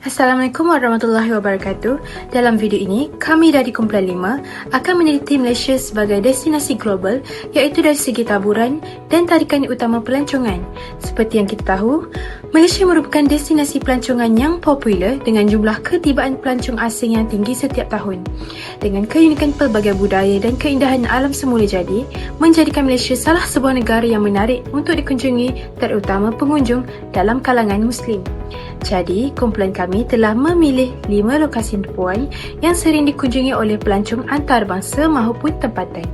Assalamualaikum warahmatullahi wabarakatuh. Dalam video ini, kami dari Kumpulan 5 akan meneliti Malaysia sebagai destinasi global iaitu dari segi taburan dan tarikan utama pelancongan. Seperti yang kita tahu, Malaysia merupakan destinasi pelancongan yang popular dengan jumlah ketibaan pelancong asing yang tinggi setiap tahun. Dengan keunikan pelbagai budaya dan keindahan alam semula jadi, menjadikan Malaysia salah sebuah negara yang menarik untuk dikunjungi terutama pengunjung dalam kalangan Muslim. Jadi, kumpulan kami telah memilih lima lokasi tumpuan yang sering dikunjungi oleh pelancong antarabangsa maupun tempatan.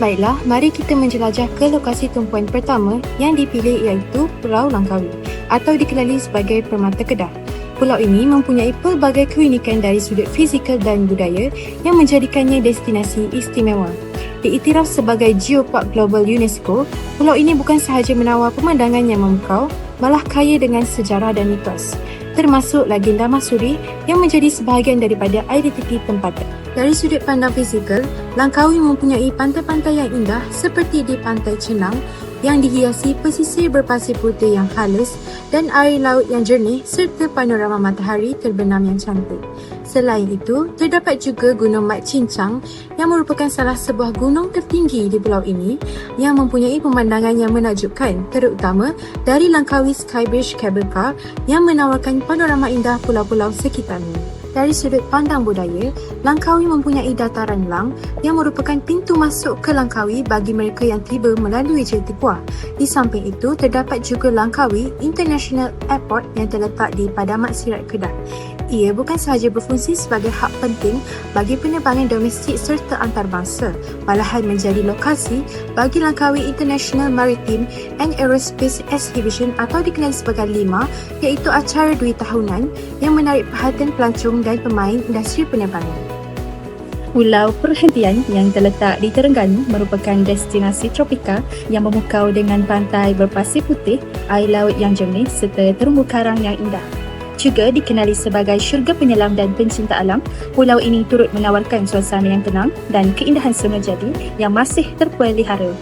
Baiklah, mari kita menjelajah ke lokasi tumpuan pertama yang dipilih iaitu Pulau Langkawi atau dikenali sebagai Permata Kedah. Pulau ini mempunyai pelbagai keunikan dari sudut fizikal dan budaya yang menjadikannya destinasi istimewa. Diiktiraf sebagai Geopark Global UNESCO, pulau ini bukan sahaja menawar pemandangan yang memukau, malah kaya dengan sejarah dan mitos, termasuk legenda Masuri yang menjadi sebahagian daripada identiti tempatan. Dari sudut pandang fizikal, Langkawi mempunyai pantai-pantai yang indah seperti di Pantai Cenang yang dihiasi pesisir berpasir putih yang halus dan air laut yang jernih serta panorama matahari terbenam yang cantik. Selain itu, terdapat juga Gunung Mat Cincang yang merupakan salah sebuah gunung tertinggi di pulau ini yang mempunyai pemandangan yang menakjubkan terutama dari Langkawi Skybridge Cable Car yang menawarkan panorama indah pulau-pulau sekitarnya. Dari sudut pandang budaya, Langkawi mempunyai dataran Lang yang merupakan pintu masuk ke Langkawi bagi mereka yang tiba melalui Jeti Puah. Di samping itu, terdapat juga Langkawi International Airport yang terletak di Padamat Sirat Kedah. Ia bukan sahaja berfungsi sebagai hak penting bagi penerbangan domestik serta antarabangsa, malahan menjadi lokasi bagi Langkawi International Maritime and Aerospace Exhibition atau dikenali sebagai LIMA iaitu acara dua tahunan yang menarik perhatian pelancong dan pemain industri penerbangan. Pulau Perhentian yang terletak di Terengganu merupakan destinasi tropika yang memukau dengan pantai berpasir putih, air laut yang jernih serta terumbu karang yang indah. Juga dikenali sebagai syurga penyelam dan pencinta alam, pulau ini turut menawarkan suasana yang tenang dan keindahan semula jadi yang masih terpelihara.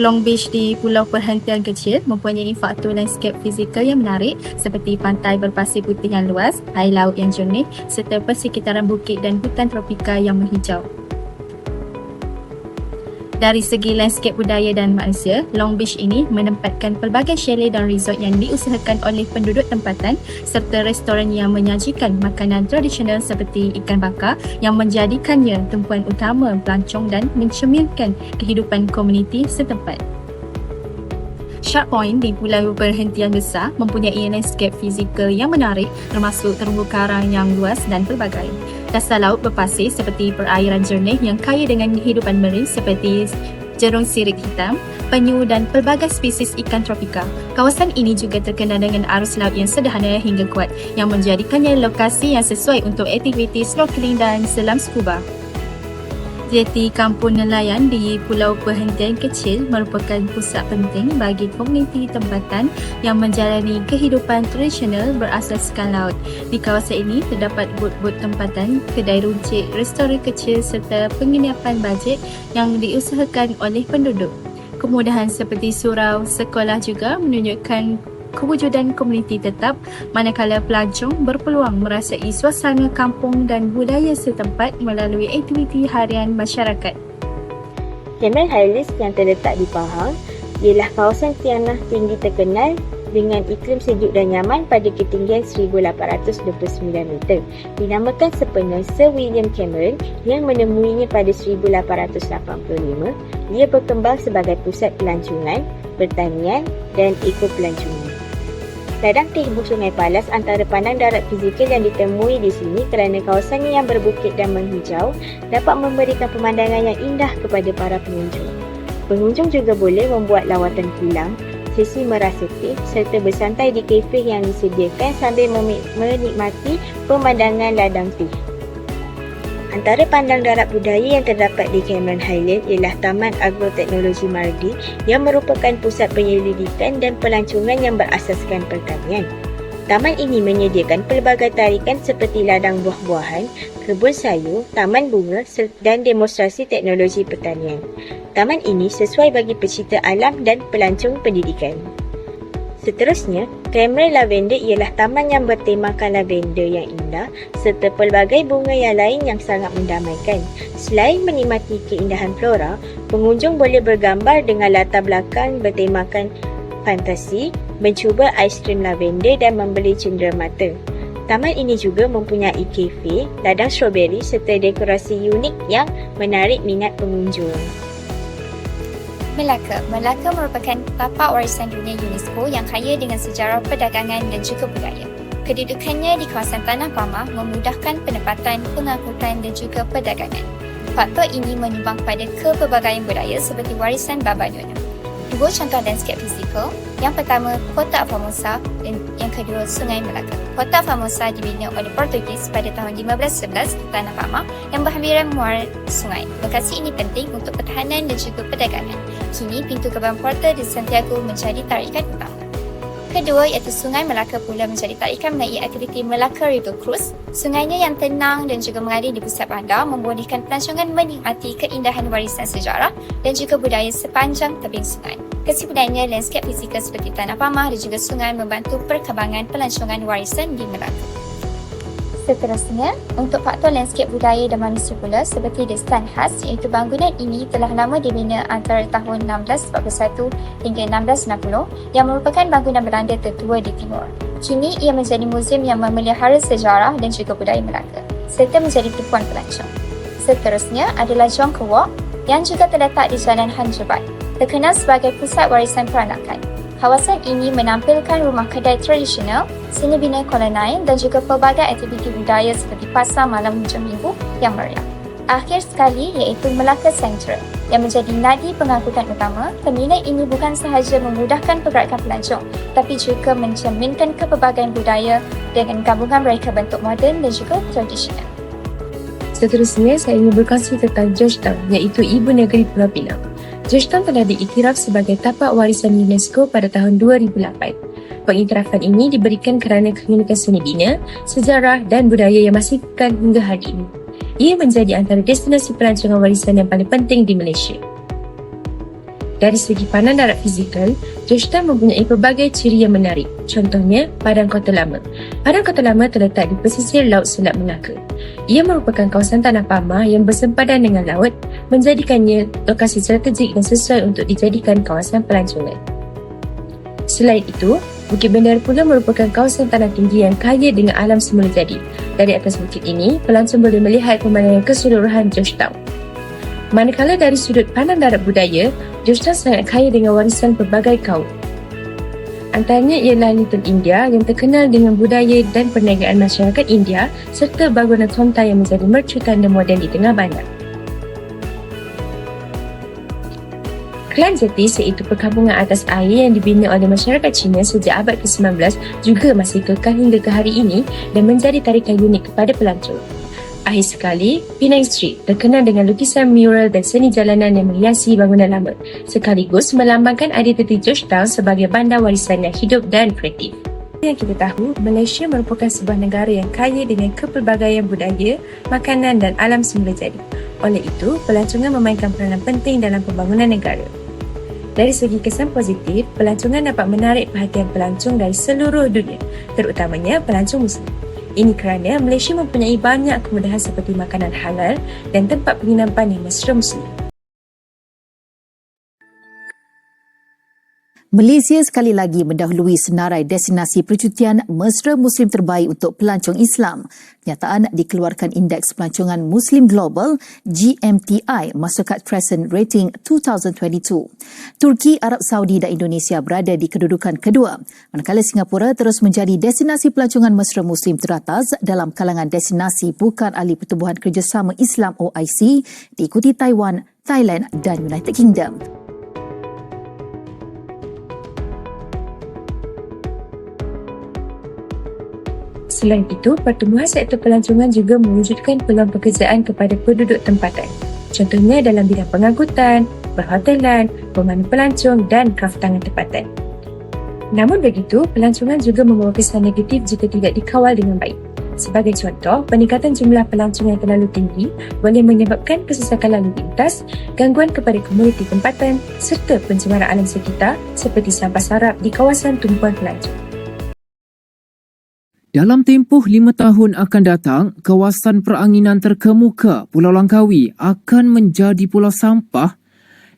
Long Beach di Pulau Perhentian Kecil mempunyai faktor landscape fizikal yang menarik seperti pantai berpasir putih yang luas, air laut yang jernih serta persekitaran bukit dan hutan tropika yang menghijau. Dari segi landscape budaya dan manusia, Long Beach ini menempatkan pelbagai chalet dan resort yang diusahakan oleh penduduk tempatan serta restoran yang menyajikan makanan tradisional seperti ikan bakar yang menjadikannya tumpuan utama pelancong dan mencerminkan kehidupan komuniti setempat. Shark Point di Pulau Perhentian Besar mempunyai landscape fizikal yang menarik termasuk terumbu karang yang luas dan pelbagai dasar laut berpasir seperti perairan jernih yang kaya dengan kehidupan marine seperti jerung sirip hitam, penyu dan pelbagai spesies ikan tropika. Kawasan ini juga terkenal dengan arus laut yang sederhana hingga kuat yang menjadikannya lokasi yang sesuai untuk aktiviti snorkeling dan selam scuba. Jeti Kampung Nelayan di Pulau Perhentian Kecil merupakan pusat penting bagi komuniti tempatan yang menjalani kehidupan tradisional berasaskan laut. Di kawasan ini terdapat bot-bot tempatan, kedai runcit, restoran kecil serta penginapan bajet yang diusahakan oleh penduduk. Kemudahan seperti surau, sekolah juga menunjukkan kewujudan komuniti tetap manakala pelancong berpeluang merasai suasana kampung dan budaya setempat melalui aktiviti harian masyarakat. Cameron Highlands yang terletak di Pahang ialah kawasan tianah tinggi terkenal dengan iklim sejuk dan nyaman pada ketinggian 1829 meter. Dinamakan sepenuh Sir William Cameron yang menemuinya pada 1885, ia berkembang sebagai pusat pelancongan, pertanian dan ekopelancongan. Ladang Tehbu Sungai Palas antara pandang darat fizikal yang ditemui di sini kerana kawasannya yang berbukit dan menghijau dapat memberikan pemandangan yang indah kepada para pengunjung. Pengunjung juga boleh membuat lawatan pulang, sesi merasukti serta bersantai di kafe yang disediakan sambil menikmati pemandangan ladang teh. Antara pandang darat budaya yang terdapat di Cameron Highland ialah Taman Agroteknologi Mardi yang merupakan pusat penyelidikan dan pelancongan yang berasaskan pertanian. Taman ini menyediakan pelbagai tarikan seperti ladang buah-buahan, kebun sayur, taman bunga dan demonstrasi teknologi pertanian. Taman ini sesuai bagi pecinta alam dan pelancong pendidikan. Seterusnya, Kremlin Lavender ialah taman yang bertemakan lavender yang indah serta pelbagai bunga yang lain yang sangat mendamaikan. Selain menikmati keindahan flora, pengunjung boleh bergambar dengan latar belakang bertemakan fantasi, mencuba aiskrim lavender dan membeli cenderamata. Taman ini juga mempunyai kafe, ladang strawberry serta dekorasi unik yang menarik minat pengunjung. Melaka. Melaka merupakan tapak warisan dunia UNESCO yang kaya dengan sejarah perdagangan dan juga budaya. Kedudukannya di kawasan Tanah Pamah memudahkan penempatan, pengangkutan dan juga perdagangan. Faktor ini menyumbang pada kepelbagaian budaya seperti warisan Babanono. Dua contoh landscape fizikal. Yang pertama, Kota Famosa dan yang kedua, Sungai Melaka. Kota Famosa dibina oleh Portugis pada tahun 1511 di Tanah Pamah yang berhampiran muara sungai. Lokasi ini penting untuk pertahanan dan juga perdagangan. Kini, pintu gerbang Porta di Santiago menjadi tarikan utama. Kedua iaitu Sungai Melaka pula menjadi tarikan melalui aktiviti Melaka River Cruise. Sungainya yang tenang dan juga mengalir di pusat bandar membolehkan pelancongan menikmati keindahan warisan sejarah dan juga budaya sepanjang tebing sungai. Kesimpulannya, landscape fizikal seperti Tanah Pamah dan juga sungai membantu perkembangan pelancongan warisan di Melaka. Seterusnya, untuk faktor landscape budaya dan manusia pula seperti destan khas iaitu bangunan ini telah lama dibina antara tahun 1641 hingga 1660 yang merupakan bangunan Belanda tertua di timur. Kini ia menjadi muzium yang memelihara sejarah dan juga budaya Melaka serta menjadi tumpuan pelancong. Seterusnya adalah Jongke Walk yang juga terletak di Jalan Han Jebat, terkenal sebagai pusat warisan peranakan. Kawasan ini menampilkan rumah kedai tradisional, seni bina kolonial dan juga pelbagai aktiviti budaya seperti pasar malam hujung minggu yang meriah. Akhir sekali iaitu Melaka Central yang menjadi nadi pengangkutan utama, terminal ini bukan sahaja memudahkan pergerakan pelancong tapi juga mencerminkan kepelbagaian budaya dengan gabungan mereka bentuk moden dan juga tradisional. Seterusnya, saya ingin berkongsi tentang Georgetown iaitu ibu negeri Pulau Pinang. Georgetown telah diiktiraf sebagai tapak warisan UNESCO pada tahun 2008. Pengiktirafan ini diberikan kerana keunikan seni bina, sejarah dan budaya yang masih kekal hingga hari ini. Ia menjadi antara destinasi pelancongan warisan yang paling penting di Malaysia. Dari segi pandang darat fizikal, Georgetown mempunyai pelbagai ciri yang menarik. Contohnya, Padang Kota Lama. Padang Kota Lama terletak di pesisir Laut Selat Melaka. Ia merupakan kawasan tanah pamah yang bersempadan dengan laut, menjadikannya lokasi strategik dan sesuai untuk dijadikan kawasan pelancongan. Selain itu, Bukit Bendera pula merupakan kawasan tanah tinggi yang kaya dengan alam semula jadi. Dari atas bukit ini, pelancong boleh melihat pemandangan keseluruhan Georgetown. Manakala dari sudut pandang darat budaya, Georgetown sangat kaya dengan warisan pelbagai kaum. Antaranya ialah Little India yang terkenal dengan budaya dan perniagaan masyarakat India serta bangunan konta yang menjadi mercutan dan moden di tengah bandar. Klan Zetis iaitu perkampungan atas air yang dibina oleh masyarakat Cina sejak abad ke-19 juga masih kekal hingga ke hari ini dan menjadi tarikan unik kepada pelancong. Akhir sekali, Penang Street terkenal dengan lukisan mural dan seni jalanan yang menghiasi bangunan lama sekaligus melambangkan identiti Georgetown sebagai bandar warisan yang hidup dan kreatif. Yang kita tahu, Malaysia merupakan sebuah negara yang kaya dengan kepelbagaian budaya, makanan dan alam semula jadi. Oleh itu, pelancongan memainkan peranan penting dalam pembangunan negara. Dari segi kesan positif, pelancongan dapat menarik perhatian pelancong dari seluruh dunia, terutamanya pelancong Muslim. Ini kerana Malaysia mempunyai banyak kemudahan seperti makanan halal dan tempat penginapan yang mesra Muslim. Malaysia sekali lagi mendahului senarai destinasi percutian mesra Muslim terbaik untuk pelancong Islam. Kenyataan dikeluarkan Indeks Pelancongan Muslim Global GMTI Mastercard Crescent Rating 2022. Turki, Arab Saudi dan Indonesia berada di kedudukan kedua. Manakala Singapura terus menjadi destinasi pelancongan mesra Muslim teratas dalam kalangan destinasi bukan ahli pertubuhan kerjasama Islam OIC diikuti Taiwan, Thailand dan United Kingdom. Selain itu, pertumbuhan sektor pelancongan juga mewujudkan peluang pekerjaan kepada penduduk tempatan. Contohnya dalam bidang pengangkutan, perhotelan, pemandu pelancong dan kraftangan tempatan. Namun begitu, pelancongan juga membawa kesan negatif jika tidak dikawal dengan baik. Sebagai contoh, peningkatan jumlah pelancongan yang terlalu tinggi boleh menyebabkan kesesakan lalu lintas, gangguan kepada komuniti tempatan serta pencemaran alam sekitar seperti sampah sarap di kawasan tumpuan pelancong. Dalam tempoh lima tahun akan datang, kawasan peranginan terkemuka Pulau Langkawi akan menjadi pulau sampah.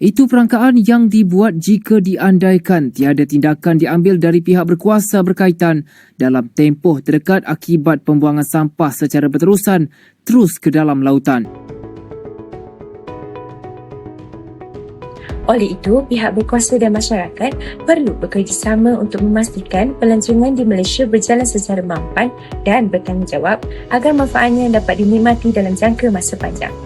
Itu perangkaan yang dibuat jika diandaikan tiada tindakan diambil dari pihak berkuasa berkaitan dalam tempoh terdekat akibat pembuangan sampah secara berterusan terus ke dalam lautan. Oleh itu, pihak berkuasa dan masyarakat perlu bekerjasama untuk memastikan pelancongan di Malaysia berjalan secara mampan dan bertanggungjawab agar manfaatnya dapat dinikmati dalam jangka masa panjang.